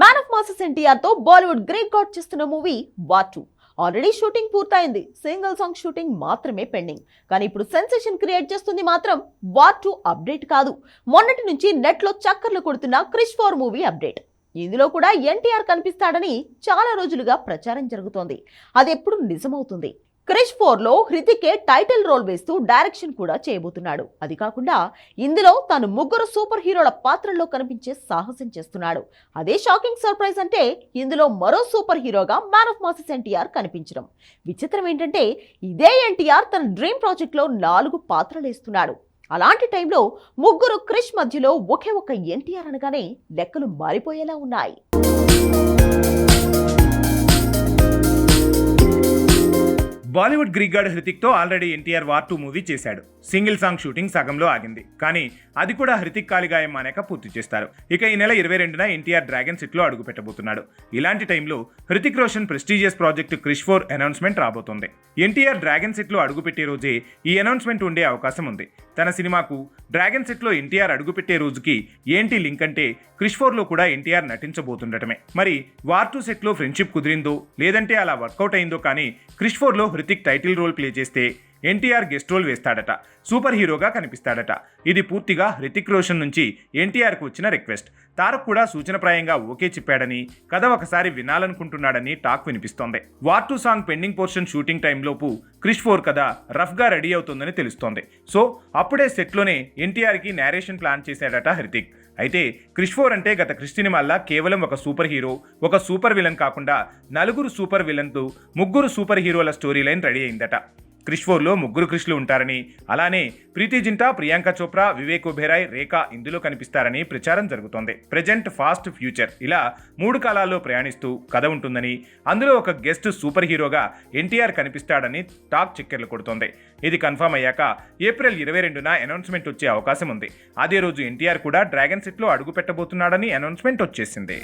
Man of masses ఎన్టీఆర్తో Bollywood great god చేస్తున్న movie War two already shooting పూర్తయింది. Single song shooting మాత్రమే pending కానీ ఇప్పుడు సెన్సేషన్ క్రియేట్ చేస్తుంది మాత్రం వార్ టూ అప్డేట్ కాదు. మొన్నటి నుంచి నెట్లో చక్కర్లు కొడుతున్న క్రిష్ ఫోర్ మూవీ అప్డేట్ ఇందులో కూడా ఎన్టీఆర్ కనిపిస్తాడని చాలా రోజులుగా ప్రచారం జరుగుతోంది. అది ఎప్పుడు నిజమవుతుంది? క్రిష్ ఫోర్లో హృతికే టైటిల్ రోల్ వేస్తూ డైరెక్షన్ కూడా చేయబోతున్నాడు. అది కాకుండా ఇందులో తాను ముగ్గురు సూపర్ హీరోల పాత్రల్లో కనిపించే సాహసం చేస్తున్నాడు. అదే షాకింగ్ సర్ప్రైజ్ అంటే ఇందులో మరో సూపర్ హీరోగా మ్యాన్ ఆఫ్ మాసెస్ ఎన్టీఆర్ కనిపించడం. విచిత్రం ఏంటంటే ఇదే ఎన్టీఆర్ తన డ్రీమ్ ప్రాజెక్ట్లో నాలుగు పాత్రలు వేస్తున్నాడు. అలాంటి టైంలో ముగ్గురు క్రిష్ మధ్యలో ఒకే ఒక ఎన్టీఆర్ అనగానే లెక్కలు మారిపోయేలా ఉన్నాయి. Bollywood Greek god హృతిక్తో already NTR War two movie చేశాడు. సింగిల్ సాంగ్ షూటింగ్ సగంలో ఆగింది. కానీ అది కూడా హృతిక్ కాలిగాయం మానేక పూర్తి చేస్తారు. ఇక ఈ నెల ఇరవై రెండున ఎన్టీఆర్ డ్రాగన్ సిట్లో అడుగు పెట్టబోతున్నాడు. ఇలాంటి టైంలో Hrithik Roshan prestigious project Krrish four announcement రాబోతోంది. ఎన్టీఆర్ డ్రాగన్ సిట్లో అడుగుపెట్టే రోజే ఈ అనౌన్స్మెంట్ ఉండే అవకాశం ఉంది. తన సినిమాకు డ్రాగన్ సెట్లో ఎన్టీఆర్ అడుగుపెట్టే రోజుకి ఏంటి లింక్ అంటే క్రిష్ ఫోర్లో కూడా ఎన్టీఆర్ నటించబోతుండటమే. మరి వార్ టూ సెట్లో ఫ్రెండ్షిప్ కుదిరిందో లేదంటే అలా వర్కౌట్ అయిందో కానీ క్రిష్ ఫోర్లో హృతిక్ టైటిల్ రోల్ ప్లే చేస్తే ఎన్టీఆర్ గెస్ట్ రోల్ వేస్తాడట సూపర్ హీరోగా కనిపిస్తాడట. ఇది పూర్తిగా హృతిక్ రోషన్ నుంచి ఎన్టీఆర్కు వచ్చిన రిక్వెస్ట్. తారక్ కూడా సూచనప్రాయంగా ఓకే చెప్పాడని కథ ఒకసారి వినాలనుకుంటున్నాడని టాక్ వినిపిస్తోంది. War two song pending portion shooting టైంలోపు Krrish four కథ రఫ్గా రెడీ అవుతుందని తెలుస్తోంది. సో అప్పుడే సెట్లోనే ఎన్టీఆర్కి నేరేషన్ ప్లాన్ చేశాడట హృతిక్. అయితే క్రిష్ ఫోర్ అంటే గత క్రిస్టినిమాల్లా కేవలం ఒక సూపర్ హీరో ఒక సూపర్ విలన్ కాకుండా నలుగురు సూపర్ విలన్తో ముగ్గురు సూపర్ హీరోల స్టోరీ లైన్ రెడీ అయిందట. క్రిష్ ఫోర్లో ముగ్గురు క్రిష్లు ఉంటారని అలానే ప్రీతి జింటా ప్రియాంక చోప్రా వివేక్ ఒబెరాయ్ రేఖ ఇందులో కనిపిస్తారని ప్రచారం జరుగుతోంది. Present past future. ఇలా మూడు కాలాల్లో ప్రయాణిస్తూ కథ ఉంటుందని అందులో ఒక గెస్ట్ సూపర్ హీరోగా ఎన్టీఆర్ కనిపిస్తాడని టాక్ చిక్కెర్లు కొడుతోంది. ఇది కన్ఫర్మ్ అయ్యాక ఏప్రిల్ ఇరవై రెండున అనౌన్స్మెంట్ వచ్చే అవకాశం ఉంది. అదే రోజు ఎన్టీఆర్ కూడా డ్రాగన్ సెట్లో అడుగు పెట్టబోతున్నాడని అనౌన్స్మెంట్ వచ్చేసింది.